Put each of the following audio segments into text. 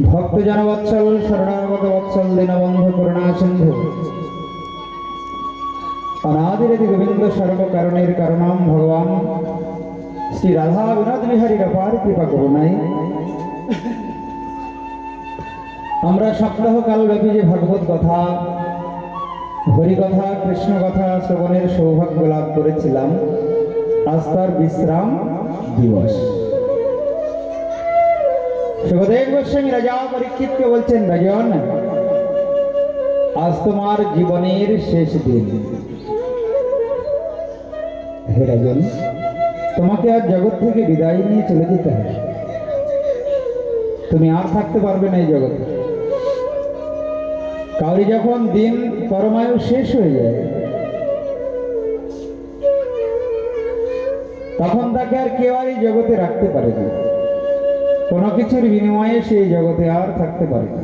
ভক্ত জনবৎসল, শরণাগত বৎসল, দীনবন্ধু করুণা সিন্ধু। অনাদিরতি গোবিন্দ সর্বকারণের কারণাম ভগবান। শ্রী রাধা বিনোদ বিহারীর অপার কৃপা করুণাই আমরা সপ্তাহ কাল ব্যাপী যে ভাগবত কথা হরিকথা কৃষ্ণ কথা, শ্রবণের সৌভাগ্য লাভ করেছিলাম, আজ তার বিশ্রাম দিবস। সুখদেব গোস্বামী রাজা পরীক্ষিতকে বলছেন, রাজন, আজ তোমার জীবনের শেষ দিন। হে রাজন, তোমাকে আর জগৎ থেকে বিদায় নিয়ে চলে যেতে হবে। তুমি আর থাকতে পারবে না এই জগতে। কাউরি যখন দিন পরমায়ু শেষ হয়ে যায়, তখন তাকে আর কেউ আর এই জগতে রাখতে পারে না। কোনো কিছুর বিনিময়ে সেই জগতে আর থাকতে পারে না।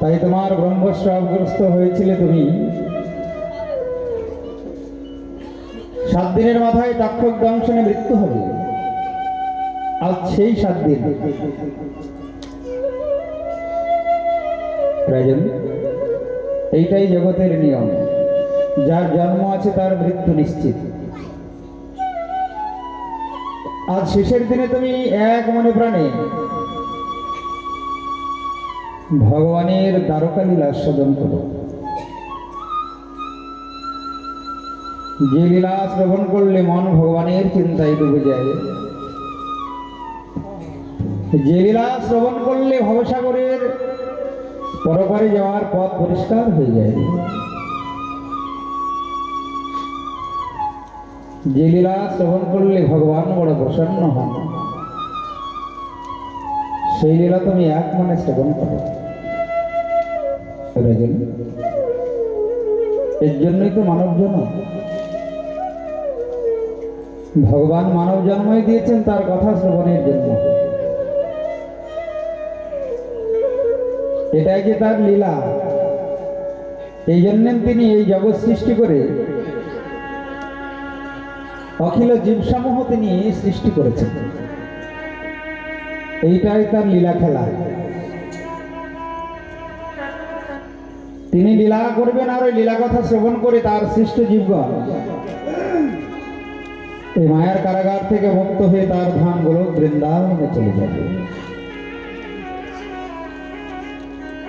তাই তোমার ব্রহ্মস্রাবগ্রস্ত হয়েছিলে তুমি। সাত দিনের মাথায় তক্ষক দংশনে মৃত্যু হবে। আজ সেই সাত দিন। এইটাই জগতের নিয়ম। যার জন্ম আছে তার মৃত্যু নিশ্চিত। আজ শেষের দিনে তুমি এক মনে প্রাণে ভগবানের দ্বারকালীলা আস্বাদন করো। যে লীলা শ্রবণ করলে মন ভগবানের চিন্তায় ডুবে যায়। যে লীলা শ্রবণ করলে ভবসাগরের পরপারে যাওয়ার পথ পরিষ্কার হয়ে যায়। যে লীলা শ্রবণ করলে ভগবান বড় প্রসন্ন হন। সেই লীলা তুমি এক মনে শ্রবণ করো। এর জন্যই তো মানব জন্ম। ভগবান মানব জন্মই দিয়েছেন তার কথা শ্রবণের জন্য। এটাই যে তার লীলা। এই জন্য তিনি এই জগৎ সৃষ্টি করে অখিল জীবসমূহ তিনি সৃষ্টি করেছেন। এইটাই তার লীলা খেলা। তিনি লীলা করবেন আর ওই লীলা কথা শ্রবণ করে তার সৃষ্ট জীবগণ এই মায়ার কারাগার থেকে মুক্ত হয়ে তার ধামগুলো বৃন্দাবনে চলে যাবে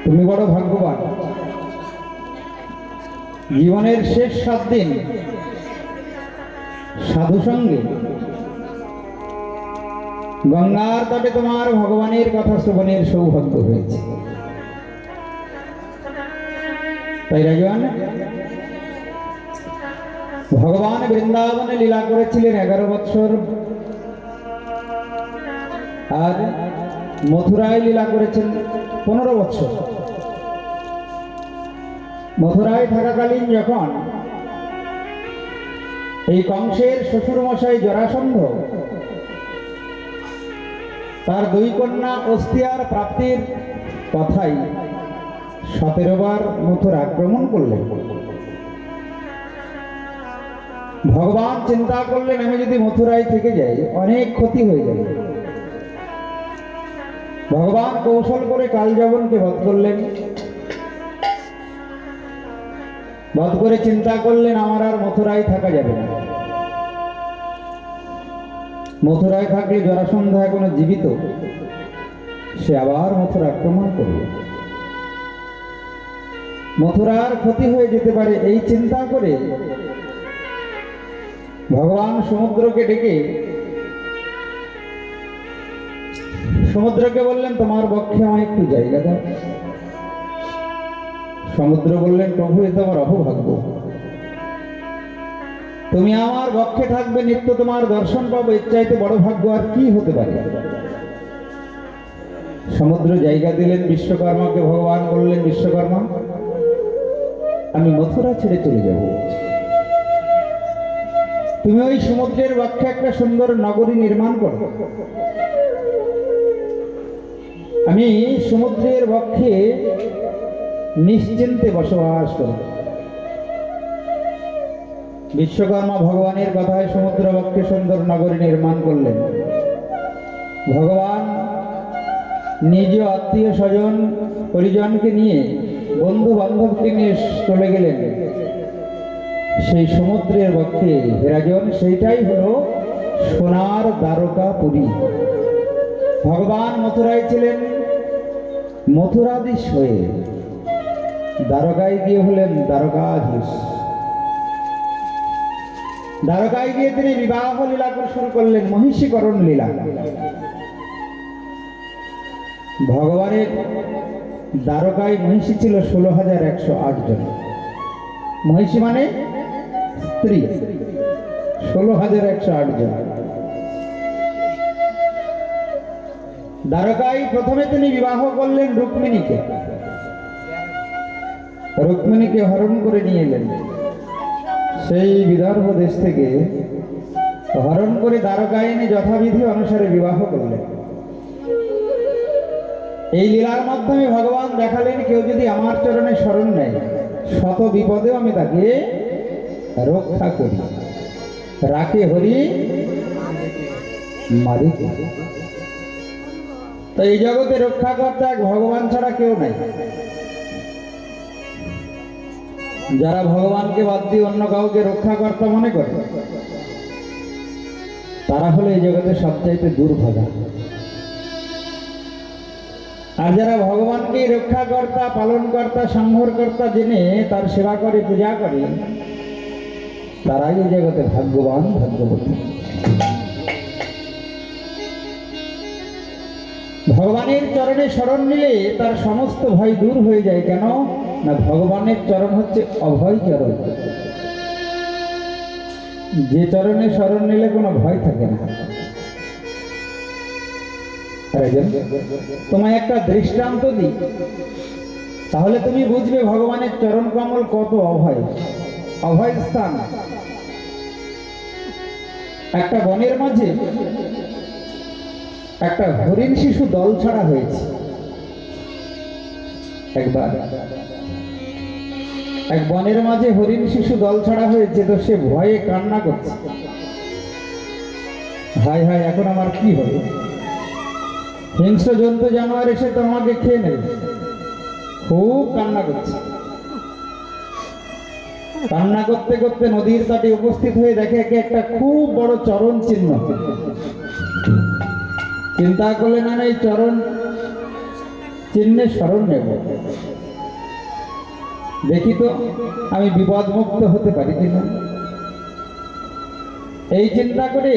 তুমি বড় ভাগ্যবান। জীবনের শেষ সাত দিন সাধু সঙ্গে গঙ্গার তটে তোমার ভগবানের কথা শ্রবণের সৌভাগ্য হয়েছে। তাই রাজন, ভগবান বৃন্দাবনে লীলা করেছিলেন এগারো বৎসর। আর মথুরায় লীলা করেছেন পনেরো বৎসর। মথুরায় থাকাকালীন যখন এই কংসের শ্বশুর মশাই জরাসন্ধ। তার দুই কন্যা অস্তিয়ার প্রাপ্তির কথাই সতেরো বার মথুর আক্রমণ করলেন। ভগবান চিন্তা করলেন, আমি যদি মথুরায় থেকে যাই, অনেক ক্ষতি হয়ে যাবে। ভগবান কৌশল করে কালযাবনকে বধ করলেন। বধ করে চিন্তা করলেন, আমার আর মথুরায় থাকা যাবে না। মথুরায় থাকলে জরাসন্ধ এখনও জীবিত? সে আবার মথুরা আক্রমণ করবে মথুরার ক্ষতি হয়ে যেতে পারে এই চিন্তা করে ভগবান সমুদ্রকে ডেকে সমুদ্রকে বললেন, তোমার পক্ষে আমার একটু জায়গা দাও। সমুদ্র বললেন, প্রভু, এ তোমার অপভাগ্য। তুমি আমার পক্ষে থাকবে, নিত্য তোমার দর্শন পাবো, এর চাইতে বড় ভাগ্য আর কি হতে পারে? সমুদ্র জায়গা দিলেন বিশ্বকর্মাকে, ভগবান বললেন, বিশ্বকর্মা, আমি মথুরা ছেড়ে চলে যাব। তুমি ওই সমুদ্রের পক্ষে একটা সুন্দর নগরী নির্মাণ করো। আমি সমুদ্রের বক্ষে নিশ্চিন্তে বসবাস করি বিশ্বকর্মা ভগবানের কথায় সমুদ্র বক্ষে সুন্দর নগরী নির্মাণ করলেন। ভগবান নিজ আত্মীয় স্বজন পরিজনকে নিয়ে বন্ধু বান্ধবকে নিয়ে চলে গেলেন। সেই সমুদ্রের বক্ষে হেরাজন, সেইটাই হলো সোনার দ্বারকা পুরী। ভগবান মথুরায় ছিলেন মথুরাধীশ হয়ে। দ্বারকায় গিয়ে হলেন দ্বারকাধীশ। দ্বারকায় গিয়ে তিনি বিবাহ লীলা করে শুরু করলেন, মহিষীকরণ লীলা। ভগবানের দ্বারকায় মহিষী ছিল ষোলো হাজার একশো আট জন। মহিষী মানে স্ত্রী, ষোলো হাজার একশো আট জন। দ্বারকায় প্রথমে তিনি বিবাহ করলেন রুক্মিণীকে। রুক্মিণীকে হরণ করে নিয়ে এলেন। সেই বিদর্ভ দেশ থেকে হরণ করে দ্বারকায় এনে যথাবিধি অনুসারে বিবাহ করলেন। এই লীলার মাধ্যমে ভগবান দেখালেন, কেউ যদি আমার চরণে স্মরণ নেয়, শত বিপদেও আমি তাকে রক্ষা করি। রাখে হরি মারি তো এই জগতে রক্ষা করতে এক ভগবান ছাড়া কেউ নাই। যারা ভগবানকে বাদ দিয়ে অন্য কাউকে রক্ষাকর্তা মনে করে, তারা হলো এই জগতে সবচাইতে দুর্ভাগা। আর যারা ভগবানকে রক্ষাকর্তা, পালনকর্তা, সংহরকর্তা জেনে তার সেবা করে, পূজা করে, তারাই এই জগতে ভাগ্যবান, ভাগ্যবতী। ভগবানের চরণে স্মরণ নিলে তার সমস্ত ভয় দূর হয়ে যায়। কেন? না, ভগবানের চরণ হচ্ছে অভয় চরণ। যে চরণে স্মরণ নিলে কোনো ভয় থাকে না। তোমায় একটা দৃষ্টান্ত দিই। তাহলে তুমি বুঝবে ভগবানের চরণ কমল কত অভয়। অভয় স্থান। একটা বনের মাঝে একটা হরিণ শিশু দল ছাড়া হয়েছে। একবার। এক বনের মাঝে হরিণ শিশু দল ছাড়া হয়েছে তো সে ভয়ে কান্না করছে। হায় হায়, এখন আমার কি হবে? হিংস্র জন্তু জানোয়ার এসে তো আমাকে খেয়ে নেবে। খুব কান্না করছে। কান্না করতে করতে নদীর তটে উপস্থিত হয়ে দেখে একে একটা খুব বড় চরণ চিহ্ন। চিন্তা করলেন না, এই চরণ চিহ্নে স্মরণ নেব। দেখি তো, আমি বিপদমুক্ত হতে পারি কিনা। এই চিন্তা করে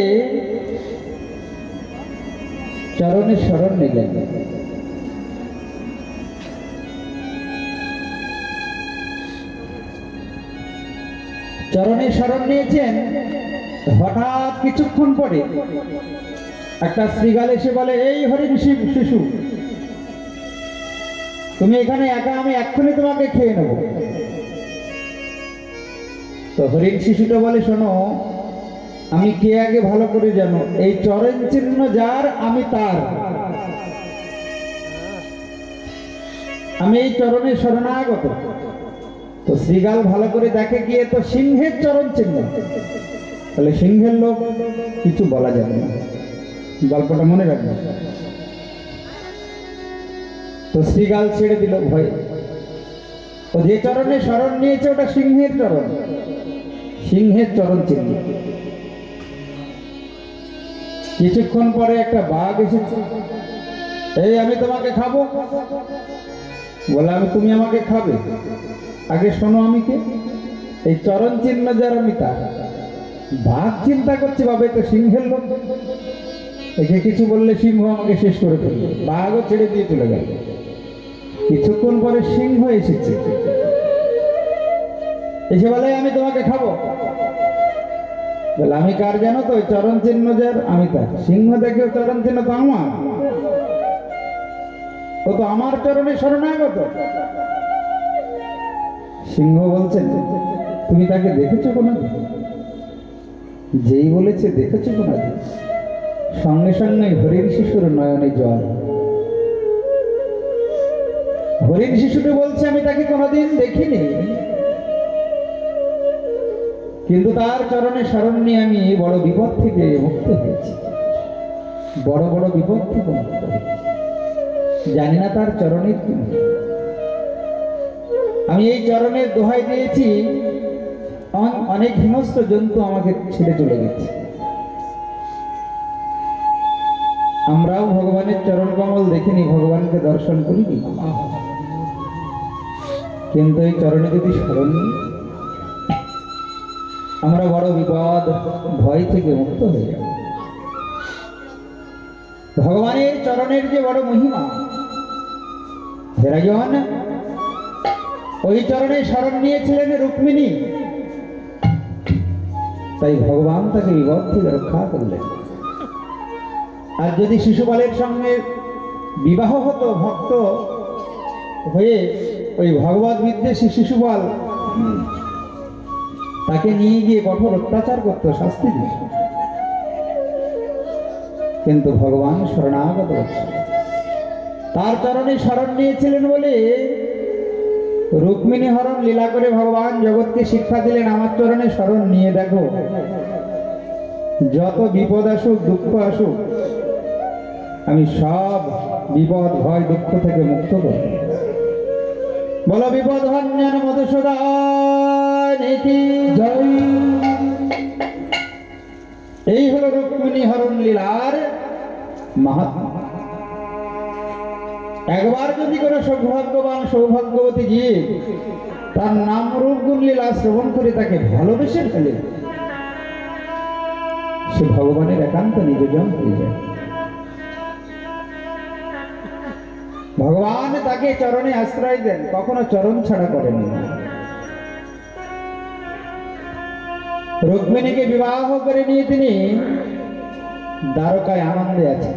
চরণে স্মরণ নিলেন। চরণে স্মরণ নিয়েছেন, হঠাৎ কিছুক্ষণ পরে একটা শ্রীগাল এসে বলে, এই হরিণ শিশু। তুমি এখানে একা, আমি এক্ষুনি তোমাকে খেয়ে নেব। তো হরিণ শিশুটা বলে, শোনো, আমি কে আগে ভালো করে জানো? এই চরণ চিহ্ন যার, আমি তার। আমি এই চরণে শরণাগত। তো শ্রীগাল ভালো করে দেখে গিয়ে তো সিংহের চরণ চিহ্ন। তাহলে সিংহের লোক কিছু বলা যাবে না। গল্পটা মনে রাখবে। তো শ্রীগাল ছেড়ে দিল ভয়ে। ও যে চরণে স্মরণ নিয়েছে, ওটা সিংহের চরণ। সিংহের চরণ চিহ্ন। কিছুক্ষণ পরে একটা বাঘ এসেছে। এই, আমি তোমাকে খাব? বলে আমি, তুমি আমাকে খাবে? আগে শোনো আমি কে? এই চরণ চিহ্ন যার আমি বাঘ চিন্তা করছে, বাবা তো সিংহের লোক? একে কিছু বললে সিংহ আমাকে শেষ করে ফেলবে বাঘও ছেড়ে দিয়ে চলে গেল। কিছুক্ষণ পরে সিংহ এসেছে। এসে বলে, আমি তোমাকে খাব। বলে, আমি কার জানো তো? চরণ চিহ্ন যার, আমি তার। সিংহ দেখে চরণ চিহ্ন তো আমার। ও তো আমার চরণে শরণাগত। সিংহ বলছেন তুমি তাকে দেখেছ কোনো যেই বলেছে, দেখেছ কোনো সঙ্গে সঙ্গে হরিণ শিশুর নয়নে জল। হরিণ শিশুটি বলছে, আমি তাকে কোনোদিন দেখিনি। কিন্তু তার চরণে স্মরণ নিয়ে আমি বড় বিপদ থেকে মুক্ত হয়েছি। বড় বড় বিপদ থেকে মুক্ত হয়েছি। জানি না তার চরণের কি। আমি এই চরণের দোহাই দিয়েছি। অন- অনেক হিংস্র জন্তু আমাকে ছেড়ে চলে গেছে। আমরাও ভগবানের চরণ কমল দেখিনি ভগবানকে দর্শন করিনি কিন্তু এই চরণে যদি স্মরণ আমরা বড় বিপদ, ভয় থেকে মুক্ত হয়ে যাব। ভগবানের চরণের যে বড় মহিমা, হেরাজন, ওই চরণে স্মরণ নিয়েছিলেন রুক্মিণী। তাই ভগবান তাকে বিপদ থেকে রক্ষা করলেন। আর যদি শিশুপালের সঙ্গে বিবাহ হতো, ভক্ত হয়ে ওই ভগবত বিদ্বেষী শিশুপাল তাকে নিয়ে গিয়ে কঠোর অত্যাচার করতো, শাস্তি দিত। কিন্তু ভগবান শরণাগত তার চরণে শরণ নিয়েছিলেন বলে রুক্মিণী হরণ লীলা করে ভগবান জগৎকে শিক্ষা দিলেন, আমার চরণে শরণ নিয়ে দেখো। যত বিপদ আসুক, দুঃখ আসুক আমি সব বিপদ ভয় দুঃখ থেকে মুক্ত করব। বলো বিপদ জয়। এই হলো রুক্মিণী হরণ লীলার মাহাত্মা। একবার যদি কোনো সৌভাগ্যবান সৌভাগ্যবতী গিয়ে তার নাম রূপ গুণ লীলা শ্রবণ করে তাকে ভালোবেসে ফেলে সে ভগবানের একান্ত নিবেদন হয়ে যায়। ভগবান তাকে চরণে আশ্রয় দেন, কখনো চরণ ছাড়া করেন রুক্মিণীকে বিবাহ করে নিয়ে তিনি দ্বারকায় আনন্দে আছেন।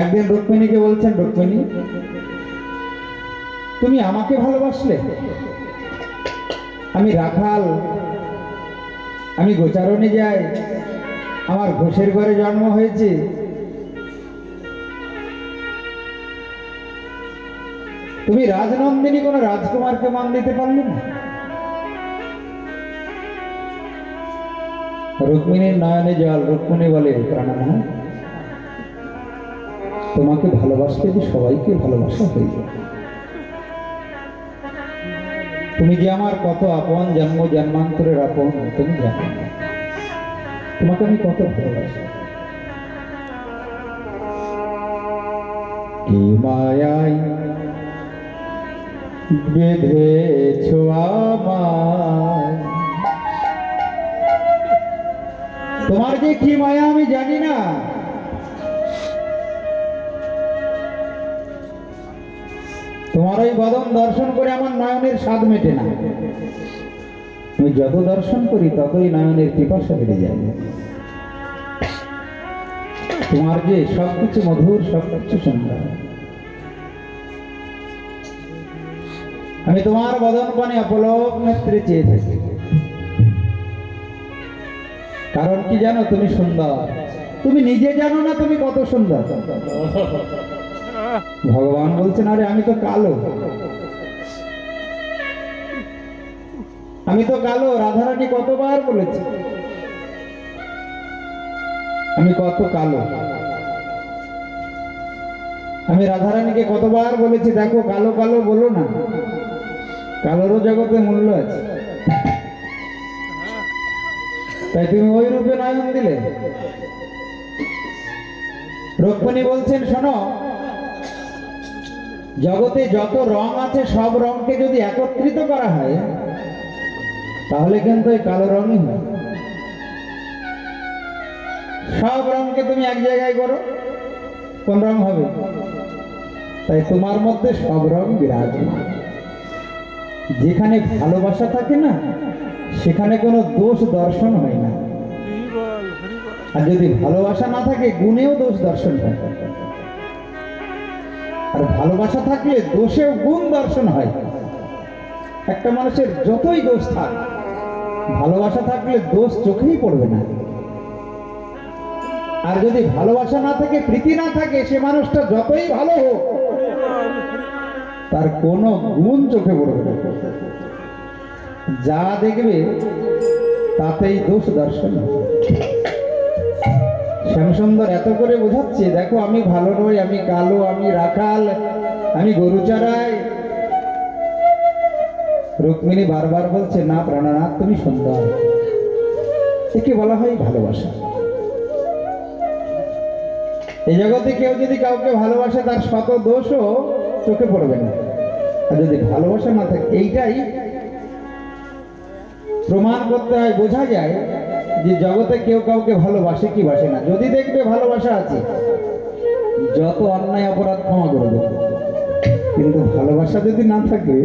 একদিন রুক্মিণীকে বলছেন, রুক্মিণী, তুমি আমাকে ভালোবাসলে? আমি রাখাল, আমি গোচারণে যাই, আমার ঘোষের ঘরে জন্ম হয়েছে তুমি রাজনন্দিনী কোন রাজকুমারকে মান দিতে পারলে না। রুক্মিণীর নয়নে জল, রুক্মিণী বলে প্রাণনা তোমাকে ভালোবাসতে সবাইকে ভালোবাসা হয়ে তুমি যে আমার কত আপন, জন্ম, জন্মান্তরের আপন, তুমি জানো তোমাকে আমি কত ভালোবাসি। কি মায়াই বেঁধেছ আমায়। তোমার যে কি মায়া আমি জানি না। তোমার ওই বদন দর্শন করে আমার নয়নের স্বাদ মেটে না। আমি যত দর্শন করি, ততই নয়নের পিপাসা বেড়ে যায়। তোমার যে সবকিছু মধুর, সবকিছু সুন্দর। আমি তোমার বদন পানে অপলক নেত্রে চেয়ে থাকি। কারণ কি জানো, তুমি সুন্দর। তুমি নিজে জানো না তুমি কত সুন্দর। ভগবান বলছেন, আরে, আমি তো কালো। আমি তো কালো, রাধারানী কতবার বলেছি? আমি কত কালো। আমি রাধারানীকে কতবার বলেছি, দেখো, কালো কালো বলো না। কালোরও জগতে মূল্য আছে। তাই তুমি ওই রূপে নয়ন দিলে? রুক্মিণী বলছেন, শোনো, জগতে যত রং আছে, সব রংকে যদি একত্রিত করা হয়, তাহলে কিন্তু এই কালো রঙই হয়। সব রংকে তুমি এক জায়গায় করো, কোন রং হবে? তাই তোমার মধ্যে সব রং বিরাজমান। যেখানে ভালোবাসা থাকে না, সেখানে কোনো দোষ দর্শন হয় না। আর যদি ভালোবাসা না থাকে, গুণেও দোষ দর্শন হয়। আর ভালোবাসা থাকলে দোষেও গুণ দর্শন হয়। একটা মানুষের যতই দোষ থাক, ভালোবাসা থাকলে দোষ চোখেই পড়বে না। আর যদি ভালোবাসা না থাকে, প্রীতি না থাকে, সে মানুষটা যতই ভালো হোক তার কোনো গুণ চোখে পড়বে না। যা দেখবে, তাতেই দোষ দর্শন শ্যামসুন্দর এত করে বোঝাচ্ছে, দেখো আমি ভালো নই, আমি কালো, আমি রাখাল, আমি গরু চড়াই রুক্মিণী বারবার বলছে, না প্রাণনাথ, তুমি সুন্দর। একে বলা হয় ভালোবাসা। এই জগতে কেউ যদি কাউকে ভালোবাসে, তার শত দোষও চোখে পড়বে না। আর যদি ভালোবাসা না থাকে, এইটাই প্রমাণ করতে হয়, বোঝা যায় যে জগতে কেউ কাউকে ভালোবাসে কি বাসে না। যদি দেখবে ভালোবাসা আছে, যত অন্যায় অপরাধ ক্ষমা করে দেবে। কিন্তু ভালোবাসা যদি না থাকে,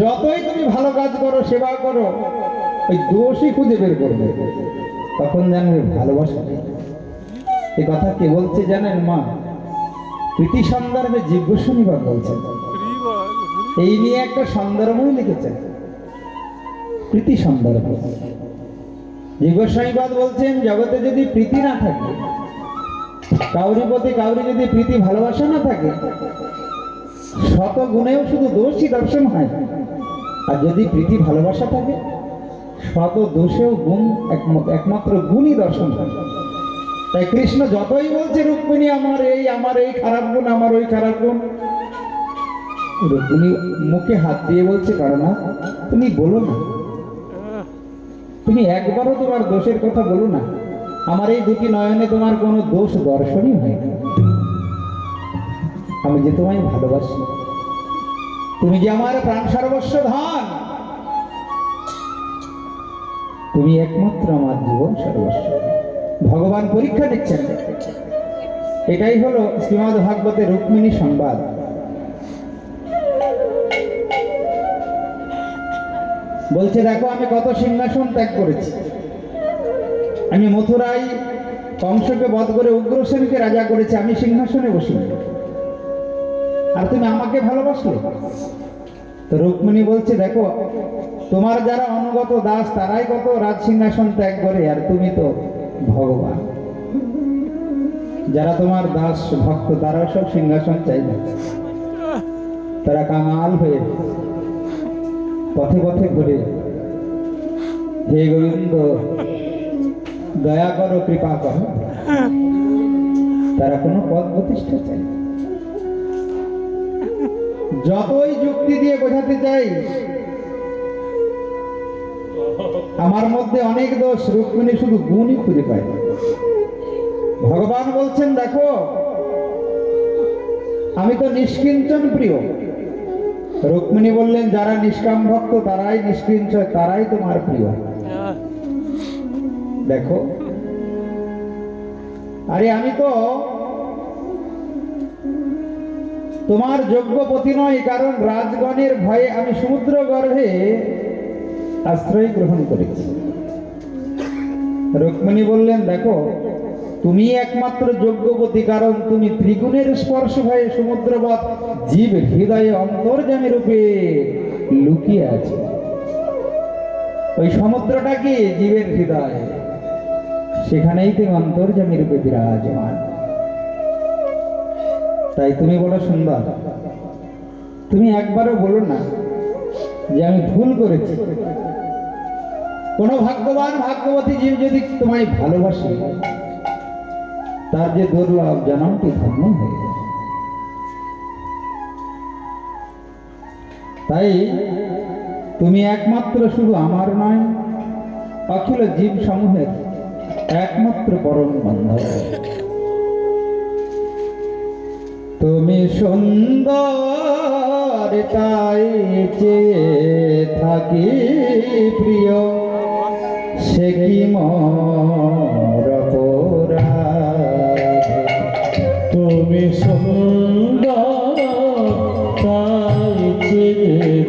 যতই তুমি ভালো কাজ করো, সেবা করো, ওই দোষই খুঁজে বের করবে। তখন জানবে ভালোবাসা। এ কথা কে বলছে জানেন মা? প্রীতি সন্দর্ভে জিজ্ঞাসনিবাদ বলছেন। এই নিয়ে একটা সন্দর্ভই লিখেছেন। প্রীতি সন্দর্ভ। বলছেন, জগতে যদি প্রীতি না থাকে, কাউরি প্রতি কাউরি যদি প্রীতি ভালোবাসা না থাকে শত গুণেও শুধু দোষই দর্শন হয়। আর যদি প্রীতি ভালোবাসা থাকে, শত দোষেও গুণ, একম- একমাত্র গুণই দর্শন হয়। তাই কৃষ্ণ যতই বলছে, রুক্মিণী, আমার এই আমার এই খারাপ গুণ, আমার ওই খারাপ গুণ। রুক্মিণী মুখে হাত দিয়ে বলছে, কারণ তুমি বলো না। তুমি একবারও তোমার দোষের কথা বলো না। আমার এই দুটি নয়নে তোমার কোনো দোষ দর্শনই হয় না। আমি যে তোমায় ভালোবাসি, তুমি যে আমার প্রাণ সর্বস্ব ধন, তুমি একমাত্র আমার জীবন সর্বস্ব। ভগবান পরীক্ষা দিচ্ছেন। এটাই হলো শ্রীমদ ভাগবতের রুক্মিণী সংবাদ। বলছে, দেখো, আমি কত সিংহাসন ত্যাগ করেছি। আমি মথুরায় কংসকে বধ করে উগ্রসেনকে রাজা করেছি। আমি সিংহাসনে বসি আর তুমি আমাকে ভালোবাসলে? তো রুক্মিণী বলছে, দেখো, তোমার যারা অনুগত দাস, তারাই কত রাজ সিংহাসন ত্যাগ করে, আর তুমি তো ভগবান। যারা তোমার দাস, ভক্ত তারা সব সিংহাসন চাই তারা কাঙাল হয়ে পথে পথে ঘুরে। হে গোবিন্দ, দয়া করো, কৃপা করো। তারা কোনো পদ প্রতিষ্ঠা চাই। যতই যুক্তি দিয়ে বোঝাতে চাই আমার মধ্যে অনেক দোষ। রুক্মিণী শুধু গুণই খুঁজে পায়। ভগবান বলছেন, দেখো, আমি তো নিষ্কিঞ্চন প্রিয়। রুক্মিণী বললেন, যারা নিষ্কাম ভক্ত, তারাই নিষ্কিঞ্চয়, তারাই তোমার প্রিয়। দেখো। আরে, আমি তো তোমার যোগ্য পতি নয় কারণ রাজগণের ভয়ে আমি সমুদ্র গর্ভে আশ্রয় গ্রহণ করেছি। রুক্মিণী বললেন, দেখো, তুমি একমাত্র যোগ্যবতী কারণ তুমি ত্রিগুণের স্পর্শ ভয়ে সমুদ্রবৎ জীব হৃদয়ে অন্তর্জামী রূপে লুকিয়ে আছে। ওই সমুদ্রটা কি জীবের হৃদয়? সেখানেই তুমি অন্তর্জামী রূপে বিরাজমান। তাই তুমি বলো, সুন্দর, তুমি একবারও বলো না যে আমি ভুল করেছি। কোন ভাগ্যবান ভাগ্যবতী জীব যদি তোমায় ভালোবাসে, তার যে দুর্লভ জনমটি ধন্য হয়ে তাই তুমি একমাত্র শুধু আমার নয়, অখিল জীব সমূহের একমাত্র পরম বন্ধু তুমি সুন্দর তাই চেয়ে থাকি প্রিয়। সে কি মর তুমি সুন্দর তাই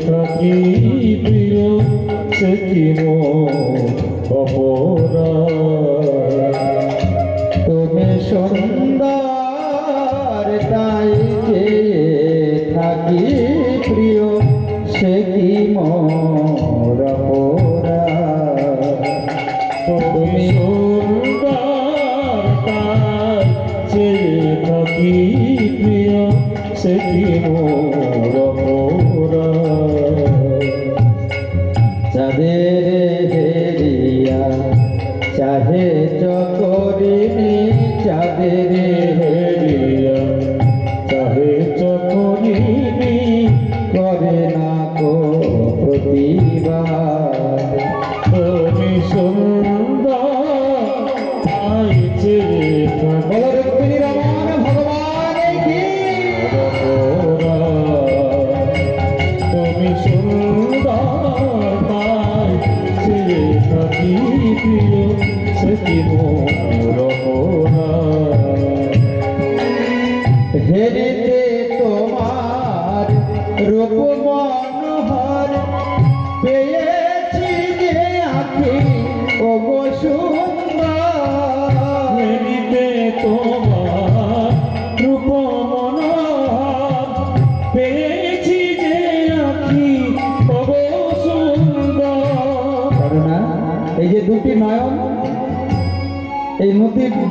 থাকি। থাকি প্রিয় সেটি মোর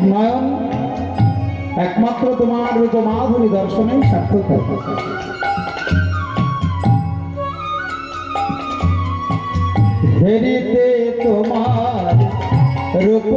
নয়ন একমাত্র তোমার রূপ মাধুরী দর্শনে সার্থক হয়। হেরিতে তোমার রূপ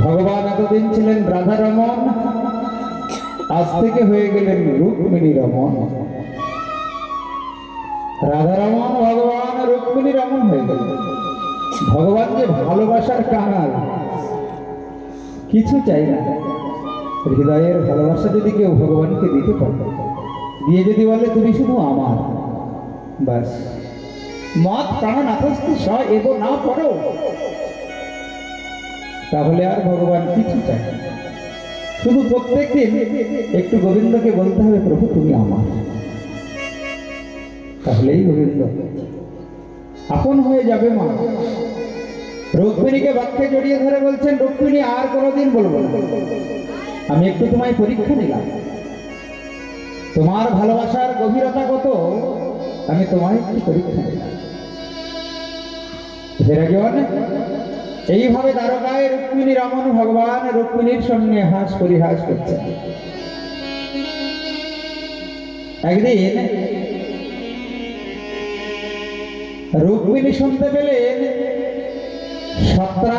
ভগবান এতদিন ছিলেন রাধা আজ থেকে হয়ে গেলেন রুক্মিণী রমন রাধা রমন ভগবান রুক্মিণী রমন হয়ে গেল ভগবান যে ভালোবাসার কাঙাল। কিছু চাই না। হৃদয়ের ভালোবাসা যদি কেউ ভগবানকে দিতে পারে, দিয়ে যদি বলে, তুমি শুধু আমার। বাস মত প্রাণ নাথস্তি স এব না পড়ো তাহলে আর ভগবান কিছু চাই। শুধু প্রত্যেক দিন একটু গোবিন্দকে বলতে হবে, প্রভু, তুমি আমার। তাহলেই গোবিন্দ। আপন হয়ে যাবে মা। রুক্মিণীকে বাক্যে জড়িয়ে ধরে বলছেন, রুক্মিণী, আর কোনোদিন বলব আমি একটু তোমায় পরীক্ষা নিলাম। তোমার ভালোবাসার গভীরতা কত, আমি তোমায় একটু পরীক্ষা নিলাম। এইভাবে দ্বারকায় রুক্মিণী রমন ভগবান রুক্মিণীর সঙ্গে হাস পরিহাস করছে। একদিন রুক্মিণী শুনতে পেলেন সত্রা